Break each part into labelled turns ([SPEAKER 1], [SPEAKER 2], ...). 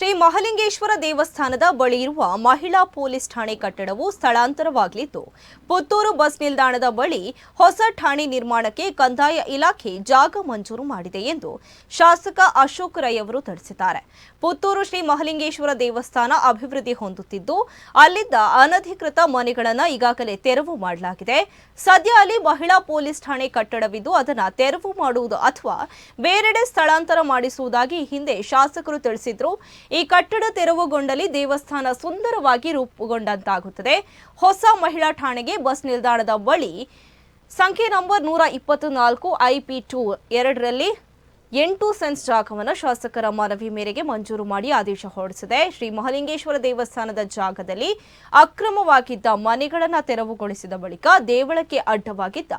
[SPEAKER 1] ಶ್ರೀ ಮಹಲಿಂಗೇಶ್ವರ ದೇವಸ್ಥಾನದ ಬಳಿ ಇರುವ ಮಹಿಳಾ ಪೊಲೀಸ್ ಠಾಣೆ ಕಟ್ಟಡವು ಸ್ಥಳಾಂತರವಾಗಲಿದ್ದು ಪುತ್ತೂರು ಬಸ್ ನಿಲ್ದಾಣದ ಬಳಿ ಹೊಸ ಠಾಣೆ ನಿರ್ಮಾಣಕ್ಕೆ ಕಂದಾಯ ಇಲಾಖೆ ಜಾಗ ಮಂಜೂರು ಮಾಡಿದೆ ಎಂದು ಶಾಸಕ ಅಶೋಕ್ ರೈ ಅವರು ತಿಳಿಸಿದ್ದಾರೆ. ಪುತ್ತೂರು ಶ್ರೀ ಮಹಲಿಂಗೇಶ್ವರ ದೇವಸ್ಥಾನ ಅಭಿವೃದ್ಧಿ ಹೊಂದುತ್ತಿದ್ದು, ಅಲ್ಲಿದ್ದ ಅನಧಿಕೃತ ಮನೆಗಳನ್ನು ಈಗಾಗಲೇ ತೆರವು ಮಾಡಲಾಗಿದೆ. ಸದ್ಯ ಅಲ್ಲಿ ಮಹಿಳಾ ಪೊಲೀಸ್ ಠಾಣೆ ಕಟ್ಟಡವಿದ್ದು, ಅದನ್ನು ತೆರವು ಮಾಡುವುದು ಅಥವಾ ಬೇರೆಡೆ ಸ್ಥಳಾಂತರ ಮಾಡಿಸುವುದಾಗಿ ಹಿಂದೆ ಶಾಸಕರು ತಿಳಿಸಿದ್ರು. ಈ ಕಟ್ಟಡ ತೆರವುಗೊಂಡಲ್ಲಿ ದೇವಸ್ಥಾನ ಸುಂದರವಾಗಿ ರೂಪುಗೊಂಡಂತಾಗುತ್ತದೆ. ಹೊಸ ಮಹಿಳಾ ಠಾಣೆಗೆ ಬಸ್ ನಿಲ್ದಾಣದ ಬಳಿ ಸಂಖ್ಯೆ ನಂಬರ್ ನೂರ ಇಪ್ಪತ್ತು ನಾಲ್ಕು ಐಪಿ ಟೂ ಎರಡರಲ್ಲಿ ಎಂಟು ಸೆನ್ಸ್ ಜಾಗವನ್ನು ಶಾಸಕರ ಮನವಿ ಮೇರೆಗೆ ಮಂಜೂರು ಮಾಡಿ ಆದೇಶ ಹೊರಡಿಸಿದೆ. ಶ್ರೀ ಮಹಲಿಂಗೇಶ್ವರ ದೇವಸ್ಥಾನದ ಜಾಗದಲ್ಲಿ ಅಕ್ರಮವಾಗಿದ್ದ ಮನೆಗಳನ್ನು ತೆರವುಗೊಳಿಸಿದ ಬಳಿಕ ದೇವಳಕ್ಕೆ ಅಡ್ಡವಾಗಿದ್ದ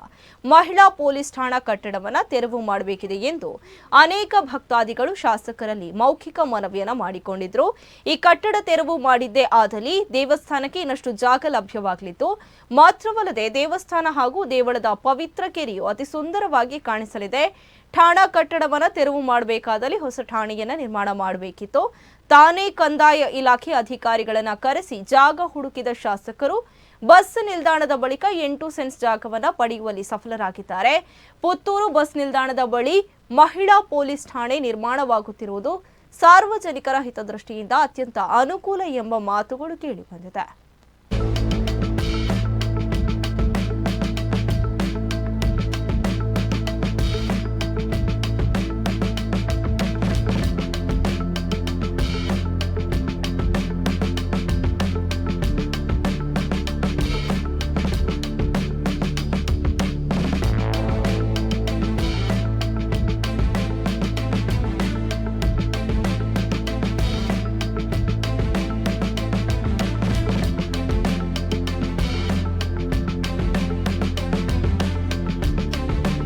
[SPEAKER 1] ಮಹಿಳಾ ಪೊಲೀಸ್ ಠಾಣಾ ಕಟ್ಟಡವನ್ನು ತೆರವು ಮಾಡಬೇಕಿದೆ ಎಂದು ಅನೇಕ ಭಕ್ತಾದಿಗಳು ಶಾಸಕರಲ್ಲಿ ಮೌಖಿಕ ಮನವಿಯನ್ನು ಮಾಡಿಕೊಂಡಿದ್ರು. ಈ ಕಟ್ಟಡ ತೆರವು ಮಾಡಿದ್ದೇ ಆದಲ್ಲಿ ದೇವಸ್ಥಾನಕ್ಕೆ ಇನ್ನಷ್ಟು ಜಾಗ ಲಭ್ಯವಾಗಲಿದ್ದು, ಮಾತ್ರವಲ್ಲದೆ ದೇವಸ್ಥಾನ ಹಾಗೂ ದೇವಳದ ಪವಿತ್ರ ಕೆರೆಯು ಅತಿ ಸುಂದರವಾಗಿ ಕಾಣಿಸಲಿದೆ. ಠಾಣಾ ಕಟ್ಟಡವನ್ನ ತೆರವು ಮಾಡಬೇಕಾದಲ್ಲಿ ಹೊಸ ಠಾಣೆಯನ್ನ ನಿರ್ಮಾಣ ಮಾಡಬೇಕಿತ್ತು. ತಾನೇ ಕಂದಾಯ ಇಲಾಖೆ ಅಧಿಕಾರಿಗಳನ್ನ ಕರೆಸಿ ಜಾಗ ಹುಡುಕಿದ ಶಾಸಕರು ಬಸ್ ನಿಲ್ದಾಣದ ಬಳಿಕ ಎಂಟು ಸೆನ್ಸ್ ಜಾಗವನ್ನ ಪಡೆಯುವಲ್ಲಿ ಸಫಲರಾಗಿದ್ದಾರೆ. ಪುತ್ತೂರು ಬಸ್ ನಿಲ್ದಾಣದ ಬಳಿ ಮಹಿಳಾ ಪೊಲೀಸ್ ಠಾಣೆ ನಿರ್ಮಾಣವಾಗುತ್ತಿರುವುದು ಸಾರ್ವಜನಿಕರ ಹಿತದೃಷ್ಟಿಯಿಂದ ಅತ್ಯಂತ ಅನುಕೂಲ ಎಂಬ ಮಾತುಗಳು ಕೇಳಿಬಂದಿದೆ